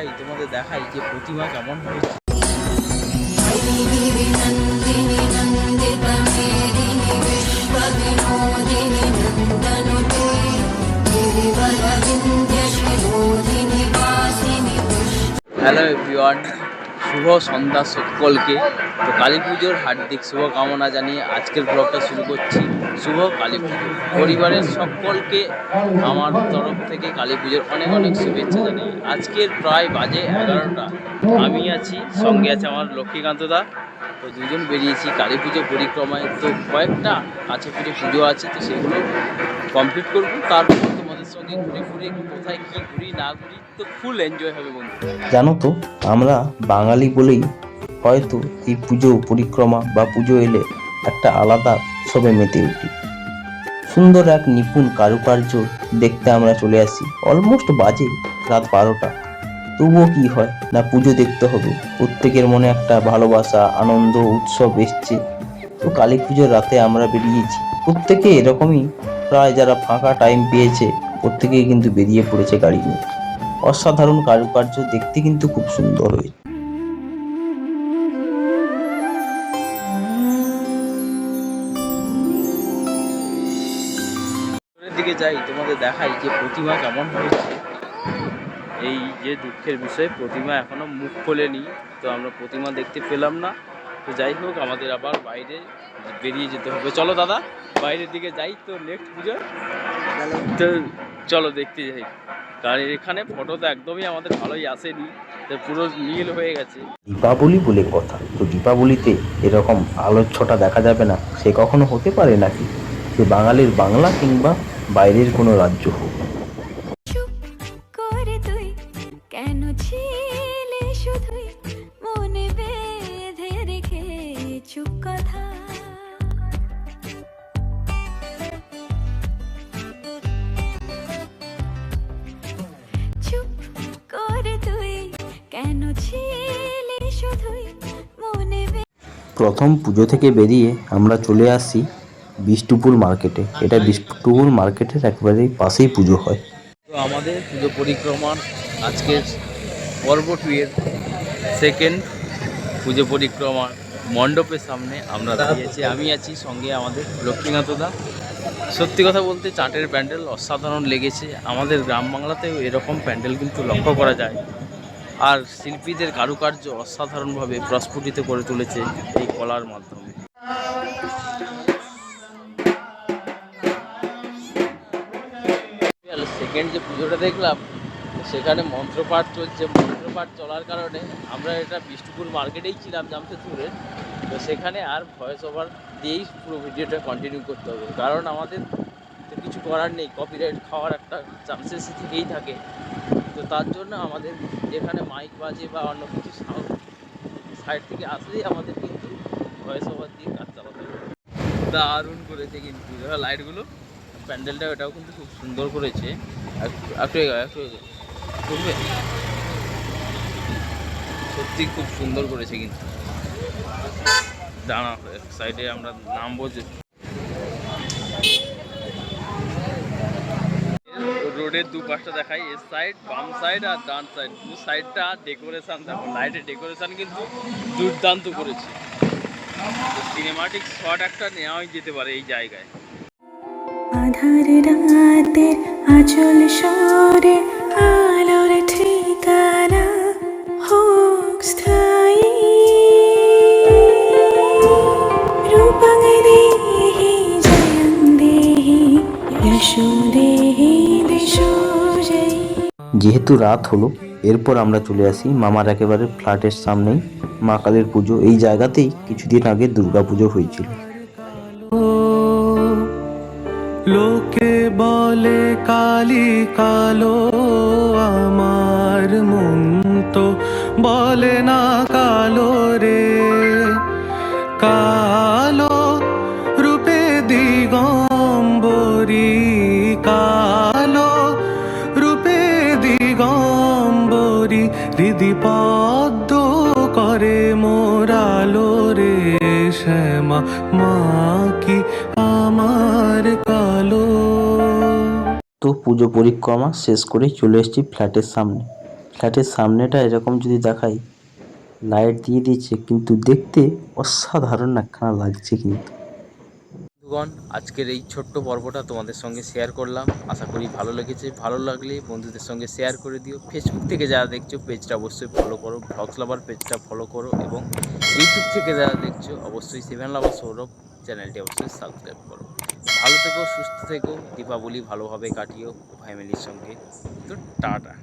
যাই তোমাদের দেখাই যে প্রতিমা কেমন হয়েছে। হ্যালো এভরিওয়ান শুভ সন্ধ্যা সকলকে। তো কালী পুজোর হার্দিক শুভকামনা জানিয়ে আজকের ব্লগটা শুরু করছি। শুভ কালী পুজো। পরিবারের সকলকে আমার তরফ থেকে কালী পুজোর অনেক অনেক শুভেচ্ছা জানিয়ে আজকের প্রায় বাজে এগারোটা। আমি আছি, সঙ্গে আছে আমার লক্ষ্মীকান্ত দা। তো দুজন বেরিয়েছি কালী পুজো পরিক্রমায়। তো কয়েকটা কাছে পিঠে পুজো আছে, তো সেগুলো কমপ্লিট করব। তারপর তোমাদের সঙ্গে ঘুরে ঘুরে কোথায় কী ঘুরি, না ঘুরি, তো ফুল এনজয় হবে বন্ধু। জানো তো, আমরা বাঙালি বলেই হয়তো এই পুজো, পরিক্রমা বা পুজো এলে একটা আলাদা উৎসবে মেতে উঠি সুন্দর এক নিপুণ কারুকার্য দেখতে আমরা চলে আসি। অলমোস্ট বাজে রাত বারোটা। তবুও কি হয় না পুজো দেখতে হবে? প্রত্যেকের মনে একটা ভালোবাসা, আনন্দ, উৎসব এসছে। তো কালী পুজোর রাতে আমরা বেরিয়েছি। প্রত্যেকে এরকমই প্রায় যারা ফাঁকা টাইম পেয়েছে, প্রত্যেকেই কিন্তু বেরিয়ে পড়েছে গাড়ি নিয়ে। অসাধারণ কারুকার্য দেখতে কিন্তু খুব সুন্দর হয়েছে। যাই, তোমাদের দেখাই যে প্রতিমা কেমন হয়েছে। এই যে দুঃখের বিষয়, প্রতিমা এখনও মুখ খোলেনি, তো আমরা প্রতিমা দেখতে পেলাম না। তো যাই হোক, আমাদের আবার বাইরে বেরিয়ে যেতে হবে। চলো দাদা, বাইরের দিকে যাই তো নেক্সট পুজো তো চলো দেখতে যাই। কারণ এখানে ফটো তো একদমই আমাদের ভালোই আসেনি, তো পুরো নীল হয়ে গেছে। দীপাবলি বলে কথা। তো দীপাবলিতে এরকম আলোর ছটা দেখা যাবে না, সে কখনো হতে পারে নাকি? সে বাঙালির বাংলা কিংবা বাইরের কোনো রাজ্য হোক। করে তুই কেন ছিলে শুধুই মনে বেঁধে রেখে চুপ কথা? চুপ করে তুই কেন ছিলে শুধুই মনে বে- প্রথম পুজো থেকে বেরিয়ে আমরা চলে আসি বিষ্ণুপুর মার্কেটে। এটা বিষ্ণুপুর মার্কেটের একেবারে পাশেই পুজো হয়। তো আমাদের পুজো পরিক্রমার আজকের পর্ব টু এর সেকেন্ড পুজো পরিক্রমার মণ্ডপের সামনে আমরা দাঁড়িয়েছি। আমি আছি সঙ্গে আমাদের লক্ষ্মীনাথদা সত্যি কথা বলতে চাটের প্যান্ডেল অসাধারণ লেগেছে। আমাদের গ্রাম বাংলাতেও এরকম প্যান্ডেল কিন্তু লক্ষ্য করা যায়। আর শিল্পীদের কারুকার্য অসাধারণভাবে প্রস্ফুটিত করে তুলেছে এই কলার মাধ্যমে। সেকেন্ড যে পুজোটা দেখলাম, সেখানে মন্ত্রপাঠ চলছে। মন্ত্রপাঠ চলার কারণে আমরা এটা বিষ্ণুপুর মার্কেটেই ছিলাম জামশেদপুরে। তো সেখানে আর ভয়েস ওভার দিয়েই পুরো ভিডিওটা কন্টিনিউ করতে হবে। কারণ আমাদের তো কিছু করার নেই কপিরাইট খাওয়ার একটা চান্সেস থেকেই থাকে। তো তার জন্য আমাদের যেখানে মাইক বাজে বা অন্য কিছু সাউন্ড সাইড থেকে আসলেই আমাদের কিন্তু ভয়েস ওভার দিয়ে কাজ চালাতে হবে। দারুণ করেছে কিন্তু। লাইটগুলো প্যান্ডেলটা এটাও কিন্তু খুব সুন্দর করেছে। একটু সত্যি খুব সুন্দর করেছে কিন্তু। দাঁড়া সাইডে আমরা নামবো যে। রোডের দু পাশটা দেখাই এর সাইড বাম সাইড আর ডান সাইড দু সাইডটা ডেকোরেশন দেখো লাইটের ডেকোরেশন কিন্তু দুর্দান্ত করেছে। সিনেমাটিক শট একটা নেওয়াই যেতে পারে এই জায়গায়। আধার রাতের আচল সরে আলোর ঠিকানা হোক স্থায়ী। রূপং দেহি জয়ং দেহি যশো দেহি যেহেতু রাত হলো, এরপর আমরা চলে আসি মামার একেবারে ফ্ল্যাটের সামনেই। মা কালীর পুজো এই জায়গাতেই কিছুদিন আগে দুর্গা পুজো হয়েছিল। বলে, কালি কালো আমার মন তো বলে না কালো রে। কালো রূপে দিগম্বরী, কালো রূপে দিগম্বরী, হৃদি পদ্ম করে মোরালো রে। শ্যামা, মা কি পুজো পরিক্রমা শেষ করে চলে এসেছি ফ্ল্যাটের সামনে। ফ্ল্যাটের সামনেটা এরকম যদি দেখাই লাইট দিয়ে দিয়েছে, কিন্তু দেখতে অসাধারণ একখানা লাগছে কিন্তু। বন্ধুগণ, আজকের এই ছোট্ট পর্বটা তোমাদের সঙ্গে শেয়ার করলাম। আশা করি ভালো লেগেছে। ভালো লাগলে বন্ধুদের সঙ্গে শেয়ার করে দিও। ফেসবুক থেকে যারা দেখছ পেজটা অবশ্যই ফলো করো। ভ্লগস লাভার পেজটা ফলো করো এবং ইউটিউব থেকে যারা দেখছ, অবশ্যই সেভেন লাভার সৌরভ চ্যানেলটি অবশ্যই সাবস্ক্রাইব করো। ভালো থেকো সুস্থ থেকো। দীপাবলি ভালোভাবে কাটিও ফ্যামিলির সঙ্গে। তো টাটা।